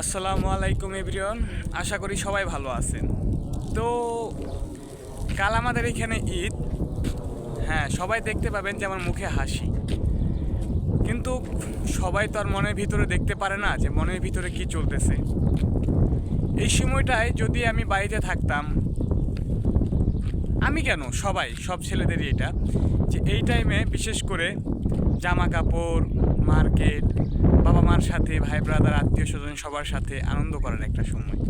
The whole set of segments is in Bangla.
আসসালামু আলাইকুম এভরিওয়ান, আশা করি সবাই ভালো আছেন। তো, কাল আমাদের এখানে ঈদ। হ্যাঁ সবাই দেখতে পাবেন যে আমার মুখে হাসি। কিন্তু সবাই তো আর মনের ভিতরে দেখতে পারে না যে মনের ভিতরে কি চলতেছে। এই সময়টায় যদি আমি বাড়িতে থাকতাম, আমি কেন? সবাই, সব ছেলেদেরই এটা। যে এই টাইমে বিশেষ করে জামা কাপড়, মার্কেট সাথে, ভাই ব্রাদার আত্মীয় স্বজন সবার সাথে আনন্দ করার একটা সময়।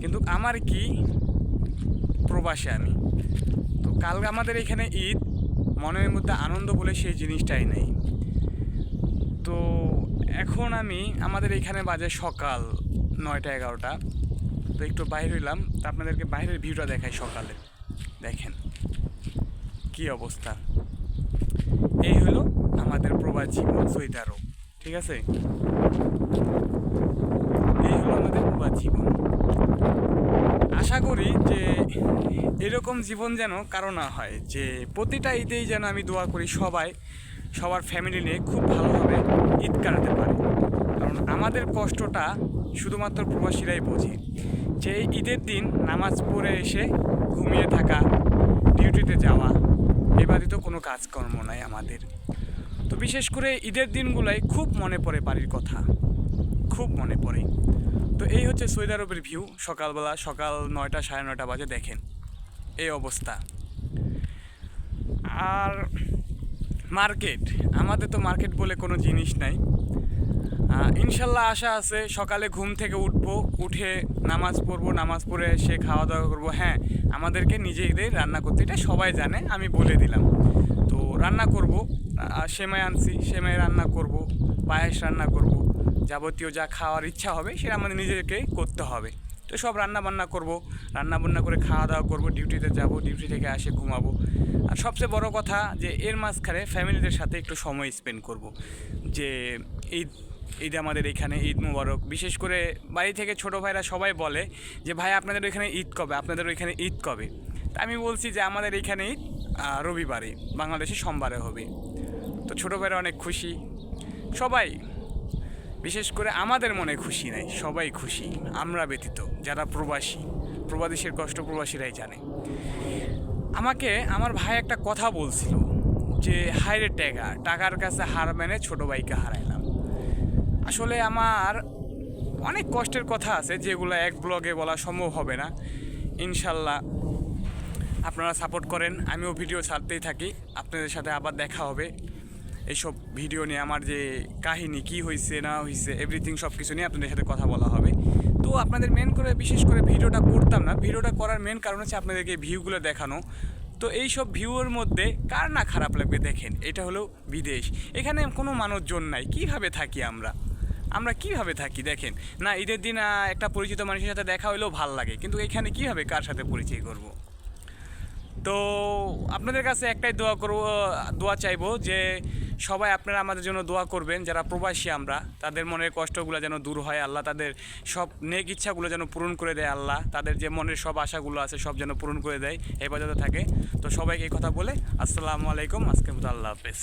কিন্তু আমার কি প্রবাসে আমি? তো কাল আমাদের এখানে ঈদ, মনের মধ্যে আনন্দ বলে সেই জিনিসটাই নেই। তো এখন আমি, আমাদের এখানে বাজে সকাল নয়টা, এগারোটা। তো একটু বাইরে হইলাম, তো আপনাদেরকে বাইরের ভিউটা দেখাই সকালে। দেখেন, কি অবস্থা। এই হলো আমাদের প্রবাসী সৈদারও ঠিক আছে? এই হলো আমাদের প্রবাস জীবন। আশা করি যে এরকম জীবন যেন কারও না হয়, যে প্রতিটা ঈদেই যেন আমি দোয়া করি সবাই, সবার ফ্যামিলি নিয়ে খুব ভালোভাবে ঈদ কাটাতে পারে। কারণ আমাদের কষ্টটা শুধুমাত্র প্রবাসীরাই বোঝে। যে ঈদের দিন নামাজ পড়ে এসে ঘুমিয়ে থাকা ডিউটিতে যাওয়া এবারই তো কোনো কাজকর্ম নাই আমাদের। বিশেষ করে ঈদের দিনগুলাই খুব মনে পড়ে বাড়ির কথা। খুব মনে পড়ে। তো এই হচ্ছে সৌদি আরবের ভিউ সকালবেলা সকাল নয়টা সাড়ে নয়টা বাজে দেখেন এই অবস্থা। আর মার্কেট, আমাদের তো মার্কেট বলে কোনো জিনিস নাই। ইনশাল্লাহ আশা আছে সকালে ঘুম থেকে উঠবো, উঠে নামাজ পড়ব, নামাজ পড়ে এসে খাওয়া দাওয়া করব। হ্যাঁ আমাদেরকে নিজেদের রান্না করতে এটা সবাই জানে, আমি বলে দিলাম। রান্না করব সেমাই আনছি, সেমাই রান্না করব, পায়েস রান্না করব, যাবতীয় যা খাওয়ার ইচ্ছা হবে সেটা আমাদের নিজেদেরকে করতে হবে। তো সব রান্না বান্না করব রান্না বান্না করে খাওয়া দাওয়া করব, ডিউটিতে যাব, ডিউটি থেকে আসে ঘুমাবো। আর সবচেয়ে বড় কথা যে এর মাঝখানে ফ্যামিলিদের সাথে একটু সময় স্পেন্ড করব। যে ঈদ ঈদ আমাদের এখানে, ঈদ মুবারক। বিশেষ করে বাড়ি থেকে ছোটো ভাইরা সবাই বলে যে, ভাই, আপনাদের ওইখানে ঈদ কবে? আপনাদের ওইখানে ঈদ কবে? আমি বলছি যে আমাদের আহ, রবিবারে বাংলাদেশে সোমবারে হবে। তো ছোটো অনেক খুশি। সবাই বিশেষ করে আমাদের মনে খুশি নাই সবাই খুশি। আমরা ব্যতীত যারা প্রবাসী প্রবাদেশের কষ্ট প্রবাসীরাই জানে। আমাকে আমার ভাই একটা কথা বলছিল যে হাইরে টাকা টাকার কাছে হার মেনে ছোটো ভাইকে হারাইলাম। আসলে আমার অনেক কষ্টের কথা আছে যেগুলো এক ব্লগে বলা সম্ভব হবে না। ইনশাল্লাহ আপনারা সাপোর্ট করেন, আমিও ভিডিও ছাড়তেই থাকি। আপনাদের সাথে আবার দেখা হবে। এইসব ভিডিও নিয়ে, আমার যে কাহিনী, কি হয়েছে না হয়েছে এভরিথিং সব কিছু নিয়ে আপনাদের সাথে কথা বলা হবে। তো আপনাদের মেন করে, বিশেষ করে ভিডিওটা করতাম না। ভিডিওটা করার মেন কারণ হচ্ছে আপনাদেরকে ভিউগুলো দেখানো। তো এই সব ভিউয়ের মধ্যে কার না খারাপ লাগবে দেখেন, এটা হলো বিদেশ। এখানে কোনো মানুষজন নাই, কীভাবে থাকি আমরা? আমরা কীভাবে থাকি দেখেন? না, ঈদের দিন একটা পরিচিত মানুষের সাথে দেখা হলেও ভালো লাগে, কিন্তু এখানে কীভাবে কার সাথে পরিচয় করব? তো আপনাদের কাছে একটাই দোয়া করব দোয়া চাইব যে সবাই আপনারা আমাদের জন্য দোয়া করবেন, যারা প্রবাসী আমরা, তাদের মনের কষ্টগুলো যেন দূর হয়, আল্লাহ তাদের সব নেক ইচ্ছাগুলো যেন পূরণ করে দেয়, আল্লাহ তাদের যে মনের সব আশাগুলো আছে সব যেন পূরণ করে দেয় হেফাজতে থাকে। তো সবাইকে এই কথা বলে, আসসালামু আলাইকুম আজকের মতো আল্লাহ হাফেজ।